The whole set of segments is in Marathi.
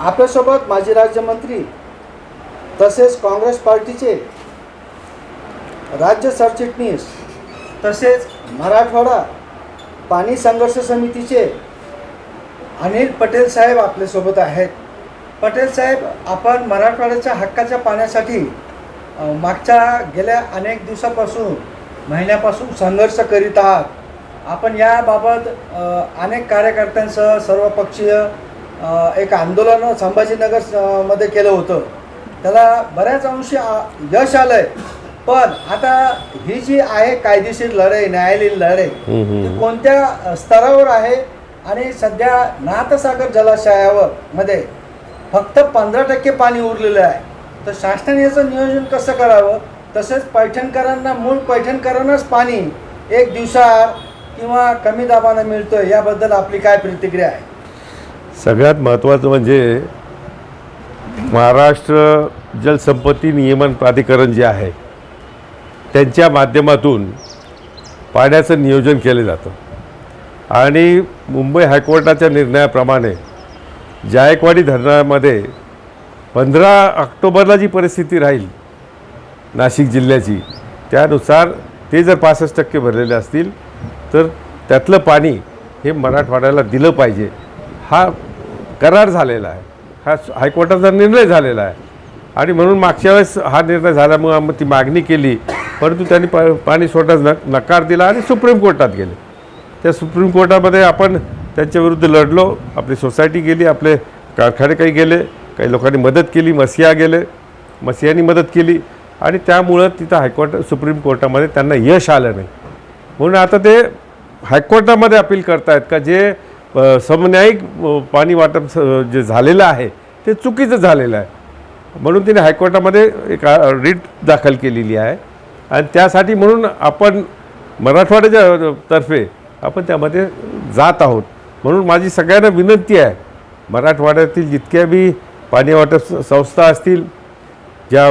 आपल्यासोबत माजी राज्यमंत्री तसेच काँग्रेस पार्टीचे राज्य सरचिटणीस तसेच मराठवाडा पाणी संघर्ष समितीचे अनिल पटेल साहेब आपल्यासोबत आहेत. पटेल साहेब आपण मराठवाड्याच्या हक्काच्या पाण्यासाठी मागच्या गेल्या अनेक दिवसापासून महिन्यापासून संघर्ष करीत आहात. आपण याबाबत अनेक कार्यकर्त्यांसह सर्वपक्षीय एक आंदोलन संभाजीनगरमध्ये केलं होतं. त्याला बऱ्याच अंशी यश आलं आहे पण आता ही जी आहे कायदेशीर लढाई न्यायालयीन लढाई ती कोणत्या स्तरावर आहे? आणि सध्या नाथसागर जलाशयावर मध्ये फक्त पंधरा टक्के पाणी उरलेलं आहे. तर शासनाने याचं नियोजन कसं करावं? तसेच पैठणकरांना मूळ पैठणकरांनाच पाणी एक दिवसाआड किंवा कमी दाबानं मिळतोय. याबद्दल आपली काय प्रतिक्रिया आहे? सगळ्यात महत्त्वाचं म्हणजे महाराष्ट्र जलसंपत्ती नियमन प्राधिकरण जे आहे त्यांच्या माध्यमातून पाण्याचं नियोजन केलं जातं. आणि मुंबई हायकोर्टाच्या निर्णयाप्रमाणे जायकवाडी धरणामध्ये पंधरा ऑक्टोबरला जी परिस्थिती राहील नाशिक जिल्ह्याची त्यानुसार ते जर पासष्ट टक्के भरलेले असतील तर त्यातलं पाणी हे मराठवाड्याला दिलं पाहिजे. हा करार झालेला आहे. हा हायकोर्टाचा निर्णय झालेला आहे. आणि म्हणून मागच्या वेळेस हा निर्णय झाल्यामुळे आम्ही ती मागणी केली. परंतु त्यांनी प पाणी सोडण्यास न नकार दिला आणि सुप्रीम कोर्टात गेले. त्या सुप्रीम कोर्टामध्ये आपण त्यांच्याविरुद्ध लढलो. आपली सोसायटी गेली आपले कारखाने काही गेले काही लोकांनी मदत केली मसिया गेले मसियानी मदत केली. आणि त्यामुळं तिथं हायकोर्ट सुप्रीम कोर्टामध्ये त्यांना यश आलं नाही. म्हणून आता ते हायकोर्टामध्ये अपील करतायत का जे समन्यायिक पाणी वाटप स- जे झालेलं आहे ते चुकीचं झालेलं आहे. म्हणून तिने हायकोर्टामध्ये एक रीट रिट दाखल केलेली आहे. आणि त्यासाठी म्हणून आपण मराठवाड्याच्या तर्फे आपण त्यामध्ये जात आहोत. म्हणून माझी सगळ्यांना विनंती आहे मराठवाड्यातील जितक्या बी पाणी वाटप संस्था असतील ज्या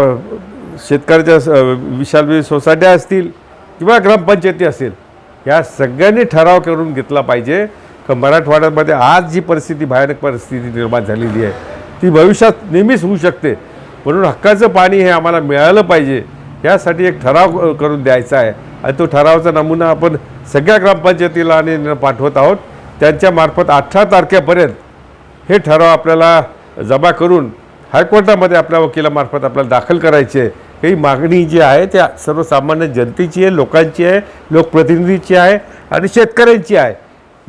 शेतकऱ्याच्या विशाल सोसायट्या असतील किंवा ग्रामपंचायती असतील या सगळ्यांनी ठराव करून घेतला पाहिजे. तर मराठवाड्यामध्ये आज जी परिस्थिती भयानक परिस्थिती निर्माण झालेली आहे ती भविष्यात नेहमीच होऊ शकते. म्हणून हक्काचं पाणी हे आम्हाला मिळालं पाहिजे यासाठी एक ठराव करून द्यायचा आहे. आणि तो ठरावाचा नमुना आपण सगळ्या ग्रामपंचायतीला आणि पाठवत आहोत. त्यांच्यामार्फत अठरा तारखेपर्यंत हे ठराव आपल्याला जमा करून हायकोर्टामध्ये आपल्या वकिलामार्फत आपल्याला दाखल करायचे आहे. ही मागणी जी आहे त्या सर्वसामान्य जनतेची आहे लोकांची आहे लोकप्रतिनिधीची आहे आणि शेतकऱ्यांची आहे.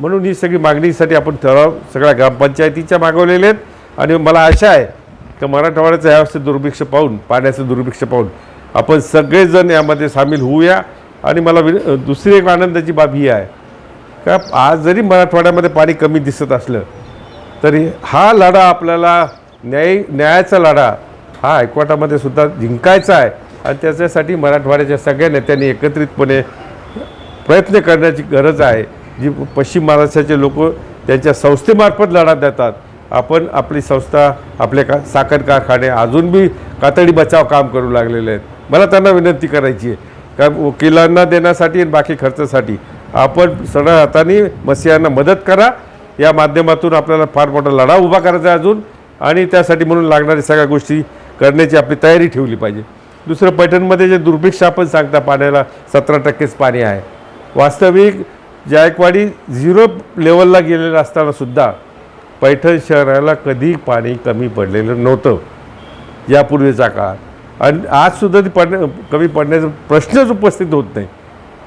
म्हणून ही सगळी मागणीसाठी आपण ठराव सगळ्या ग्रामपंचायतीच्या मागवलेले आहेत. आणि मला आशा आहे की मराठवाड्याचं यावर्षी दुर्भिक्ष पाहून पाण्याचं दुर्भिक्ष पाहून आपण सगळेजण यामध्ये सामील होऊया. आणि मला विन दुसरी एक आनंदाची बाब ही आहे का आज जरी मराठवाड्यामध्ये पाणी कमी दिसत असलं तरी हा लढा आपल्याला न्याय न्यायाचा लढा हा हायकोर्टामध्ये सुद्धा जिंकायचा आहे. आणि त्याच्यासाठी मराठवाड्याच्या सगळ्या नेत्यांनी एकत्रितपणे प्रयत्न करण्याची गरज आहे. जी पश्चिम महाराष्ट्राचे लोक त्यांच्या संस्थेमार्फत लढा देतात. आपण आपली संस्था आपले का साखर कारखाने अजून बी कातडी बचाव काम करू लागलेले आहेत. मला त्यांना विनंती करायची आहे. का वकिलांना देण्यासाठी आणि बाकी खर्चासाठी आपण सरळ हाताने मसियांना मदत करा. या माध्यमातून आपल्याला फार मोठा लढा उभा करायचा आहे अजून. आणि त्यासाठी म्हणून लागणाऱ्या सगळ्या गोष्टी करण्याची आपली तयारी ठेवली पाहिजे. दुसरं पैठणमध्ये जे दुर्भिक्ष आपण सांगता पाण्याला सतरा टक्केच पाणी आहे. वास्तविक जायकवाडी झिरो लेवलला गेलेलं असतानासुद्धा पैठण शहराला कधी पाणी कमी पडलेलं नव्हतं. यापूर्वीचा काळ. आणि आजसुद्धा ती पडण्या कमी पडण्याचा प्रश्नच उपस्थित होत नाही.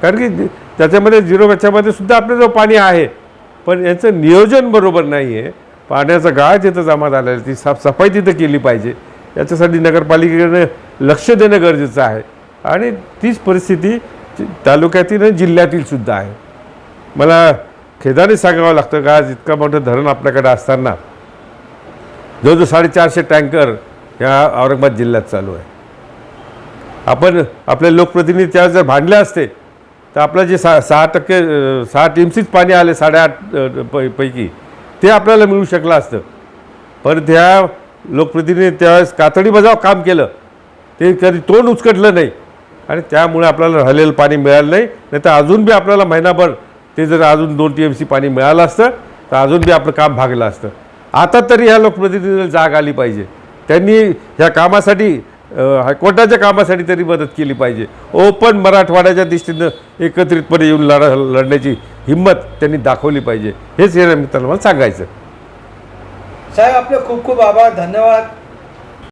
कारण की त्याच्यामध्ये झिरो याच्यामध्ये सुद्धा आपल्याजवळ पाणी आहे. पण याचं नियोजन बरोबर नाही आहे पाण्याचा गाळ जिथं जमा झालेला आहे, ती साफसफाई तिथं केली पाहिजे. याच्यासाठी नगरपालिकेकडे लक्ष देणं गरजेचं आहे. आणि तीच परिस्थिती तालुक्यातील आणि जिल्ह्यातील सुद्धा आहे. मला खेदाने सांगावं लागतं का आज इतकं मोठं धरण आपल्याकडे असताना? जवळजवळ साडेचारशे टँकर या औरंगाबाद जिल्ह्यात चालू आहे. आपण आपले लोकप्रतिनिधी त्या जर भांडले असते तर आपलं जे सा सहा टक्के सहा टीमसीच पाणी आले साडेआठ पै पैकी ते आपल्याला मिळू शकलं असतं. पण त्या लोकप्रतिनिधी त्यावेळेस कातडी बजाव काम केलं ते कधी तोंड उचकटलं नाही. आणि त्यामुळे आपल्याला राहिलेलं पाणी मिळालं नाही नाही तर अजून बी आपल्याला महिनाभर ते जर अजून दोन टी एम सी पाणी मिळालं असतं तर अजून बी आपलं काम भागलं असतं. आता तरी ह्या लोकप्रतिनिधीला जाग आली पाहिजे. त्यांनी ह्या कामासाठी हायकोर्टाच्या कामासाठी तरी मदत केली पाहिजे. ओपन मराठवाड्याच्या दृष्टीनं एकत्रितपणे येऊन लढा लढण्याची हिंमत त्यांनी दाखवली पाहिजे. हेच या मित्रांना मला सांगायचं साहेब आपले खूप खूप आभार. धन्यवाद.